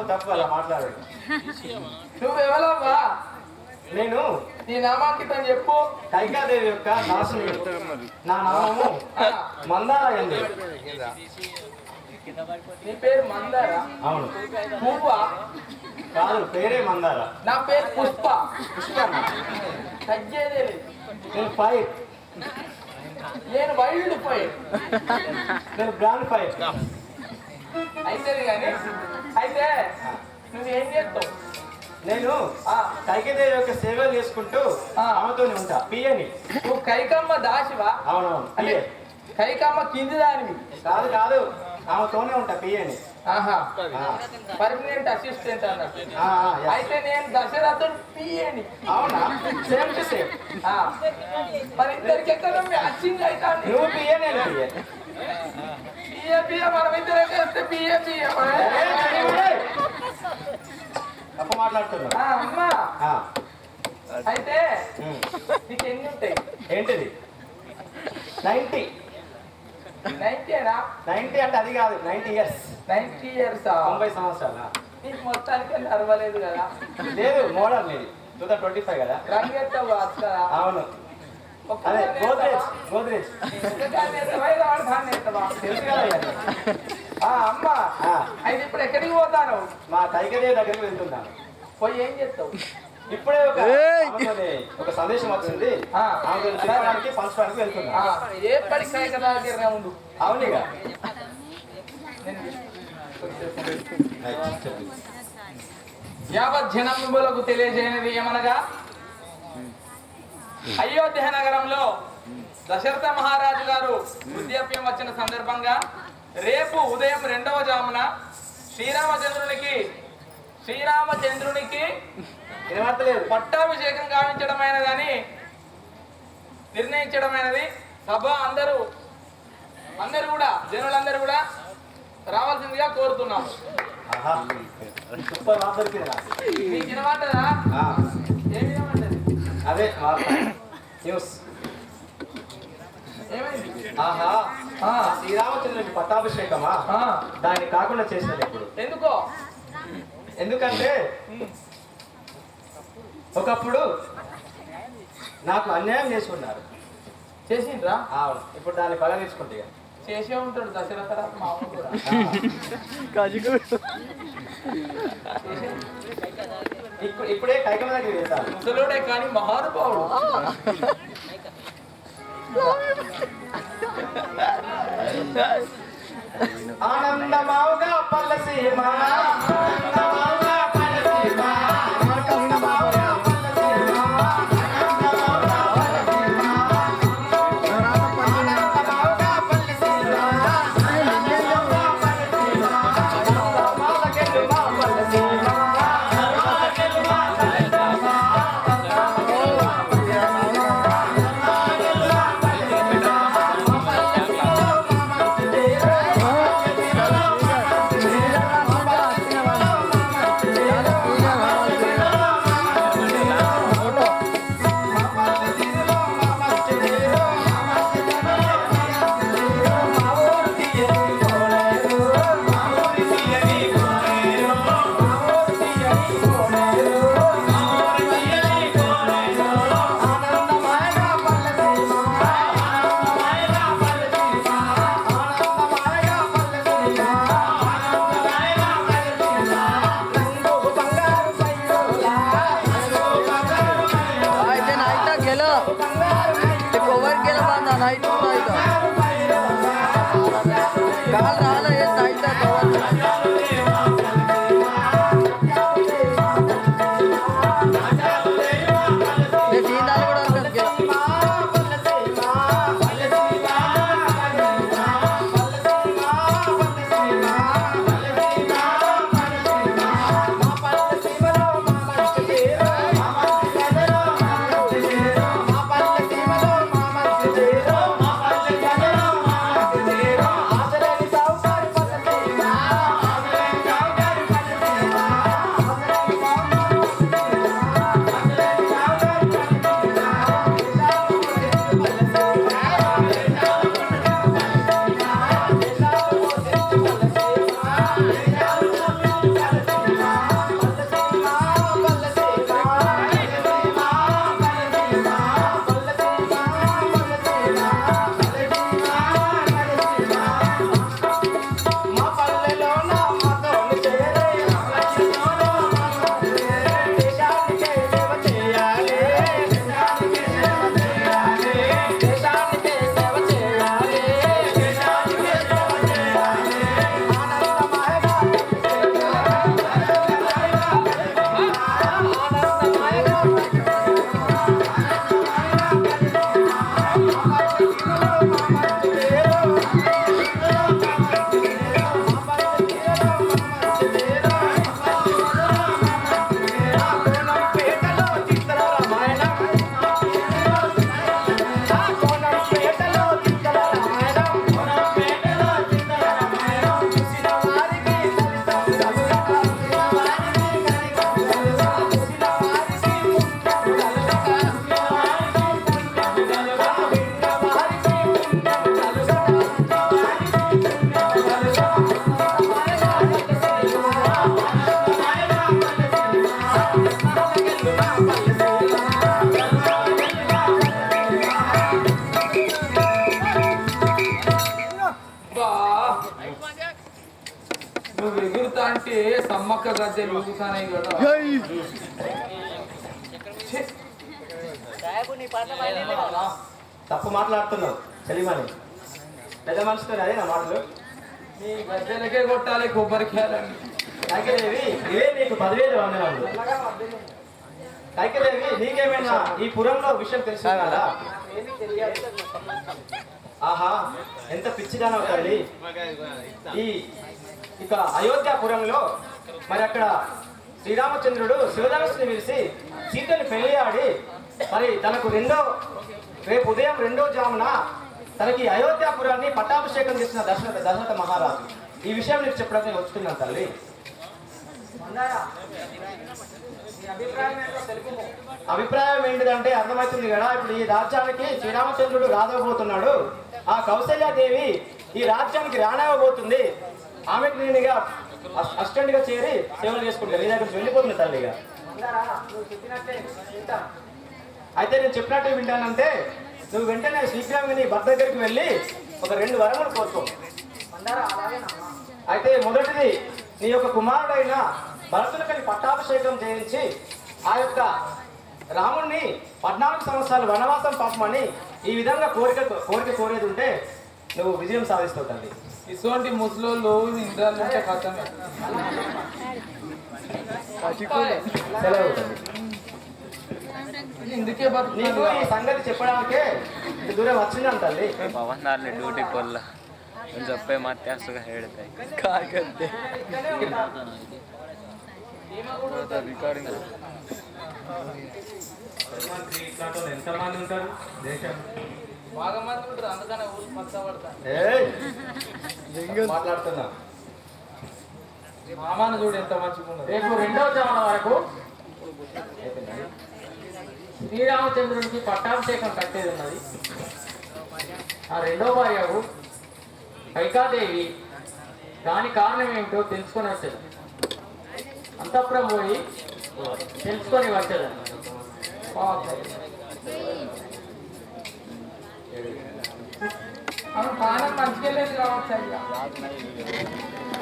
తప్పు తప్పు అలా మాట్లాడు. నువ్వెవరవ్వా నేను నీ నామాంకితం చెప్పు. కైకాదేవి యొక్క దాసుని నా నామము ఆ, మందారయండి. నీ పేరు మందార? అవును. పువ్వా? కాదు పేరే మందార. నా పేరు పుష్ప. పుష్పన్న తగ్గేదే నేను ఫైర్ నేను వైల్డ్ ఫైర్ నేను గ్రాండ్ ఫైర్ అయితే కానీ అయితే నువ్వేం చేస్తావు? నేను ఆ, కైకదేవి యొక్క సేవలు చేసుకుంటూ. ఆమెతోనే ఉంటా. పియని నువ్వు కైకమ్మ దాసివా? అవునవును అంటే కైకమ్మ కింది దానివి. కాదు కాదు. ఆమెతోనే ఉంటా పియని ఆహా. పర్మనెంట్ అసిస్టెంట్ అన్నట్టు. అయితే నేను దశరథుడు పిఏని అవునా? Same to same. మరి ఇద్దరికి ఎక్కడ మ్యాచింగ్ అయితే నువ్వు పిఏ. మనం ఇద్దరే చేస్తే తప్పు అమ్మా ఆ, అయితే. నీకు ఎన్ని ఉంటాయి ఏంటిది నైంటీ నైన్టీనా నైంటీ అంటే అది కాదు నైంటీ ఇయర్స్ నైన్టీ ఇయర్స్ తొంభై సంవత్సరాల నీకు మొత్తానికి నడవలేదు కదా? లేదు మోడల్ మీది టూ థౌసండ్ ట్వంటీ ఫైవ్ కదా రంగెత్తవు అసలు అవును అదే గోద్రేజ్ అమ్మ ఆ, అయితే ఇప్పుడు ఎక్కడికి పోతాను మా కైకదేవి దగ్గరికి వెళ్తున్నాను పోయి ఏం చేస్తావు ఇప్పుడే ఒక ఒక సందేశం వచ్చింది తినడానికి పంచడానికి వెళ్తున్నా ఏ పడి కాయ కదా దగ్గరనే ఉండు అవునిగా యావత్ జనములకు తెలియజేయనిది ఏమనగా? అయోధ్య నగరంలో దశరథ మహారాజు గారు వృద్ధాప్యం వచ్చిన సందర్భంగా రేపు ఉదయం రెండవ జామున శ్రీరామచంద్రునికి శ్రీరామచంద్రునికి పట్టాభిషేకం గావించడమైనదని నిర్ణయించడమైనది. సభ అందరూ అందరూ కూడా జనులందరూ కూడా రావాల్సిందిగా కోరుతున్నాము. ఆహా. సూపర్ ఆహా పట్టాభిషేకమా? ఆ, దాన్ని కాకుండా చేసినది ఇప్పుడు. ఎందుకో? ఎందుకంటే ఒకప్పుడు నాకు అన్యాయం చేసి ఉన్నారు చేసిండ్రా? అవును ఇప్పుడు దాన్ని పగ తీసుకుంటే ఇక. చేసే ఉంటాడు దశరథ ఇప్పుడు కైకమ్మ దగ్గర ముసలోడే కానీ మహానుభావుడు. Lord. নাই নাই গাল 아. やったー! కదా. తప్పు మాట్లాడుతున్నావు. చలిమని పెద్ద మనిషితో అదే నా మాటలు. మీ గద్దెలకే కొట్టాలి కొబ్బరికాయలని కైకదేవి ఇవే నీకు పదివేలు వందనాలు. కైకదేవి నీకేమైనా ఈ పురంలో విషయం తెలుసు కదా ఆహా ఎంత పిచ్చిదానవు తల్లి ఈ ఇక అయోధ్యాపురంలో మరి అక్కడ శ్రీరామచంద్రుడు శివధనుసుని పిలిచి సీతని పెళ్ళి ఆడి మరి తనకు రెండో రేపు ఉదయం రెండో జామున తనకి అయోధ్యాపురాన్ని పట్టాభిషేకం చేసిన దశరథ దశరథ మహారాజు. ఈ విషయం నీకు చెప్పడానికి నేను వస్తున్నాను తల్లి. అభిప్రాయం ఏంటిదంటే అర్థమవుతుంది కదా ఇప్పుడు ఈ రాజ్యానికి శ్రీరామచంద్రుడు రాదవబోతున్నాడు ఆ కౌశల్యాదేవి ఈ రాజ్యానికి రానివ్వబోతుంది ఆమెకు నేను ఇక అసిస్టెంట్గా చేరి సేవలు చేసుకుంటాను నీ దగ్గర వెళ్ళిపోతుంది తల్లిగా అయితే నేను చెప్పినట్టు వింటానంటే నువ్వు వెంటనే శీఘ్రంగా నీ భర్త దగ్గరికి వెళ్ళి ఒక రెండు వరములు కోరుకో అయితే మొదటిది నీ యొక్క కుమారుడైన భరతులకని పట్టాభిషేకం చేయించి ఆ యొక్క రాముణ్ణి పద్నాలుగు సంవత్సరాలు వనవాసం పంపమని ఈ విధంగా కోరిక కోరిక కోరేది ఉంటే నువ్వు విజయం సాధిస్తావు తల్లి. ఇటువంటి ముసలోళ్ళు ఇంద్రాల నుంచే కథమే సెలవు తల్లి. ఇందుకే నీకు బతుకున్నాను ఈ సంగతి చెప్పడానికే ఇంత ದೂರ వచ్చిందని ತಲ್ಲಿ ಪವನ್ ಅಲ್ಲಿ ಡ್ಯೂಟಿ ಕೊಲ್ಲ ಒಂದು ಸೊಪ್ಪೆ ಮತ್ತೆ ಹಸುಗ ಹೇಳ್ತಾಯಿ రికార్డింగ్ ఎంతమంది ఉంటారు దేశం మాట్లాడుతున్నా. మామాను చూడు ఎంత మంచిగా రేపు రెండవ వరకు శ్రీరామచంద్రునికి పట్టాభిషేకం కట్టేది ఉన్నది. ఆ రెండో భార్యకు కైకాదేవి దాని కారణం ఏమిటో తెలుసుకొని వచ్చేది. అంతఃపురం పోయి తెలుసుకొని వచ్చేది. మనం పానం మంచిగా లేదు కావచ్చు అయ్యా.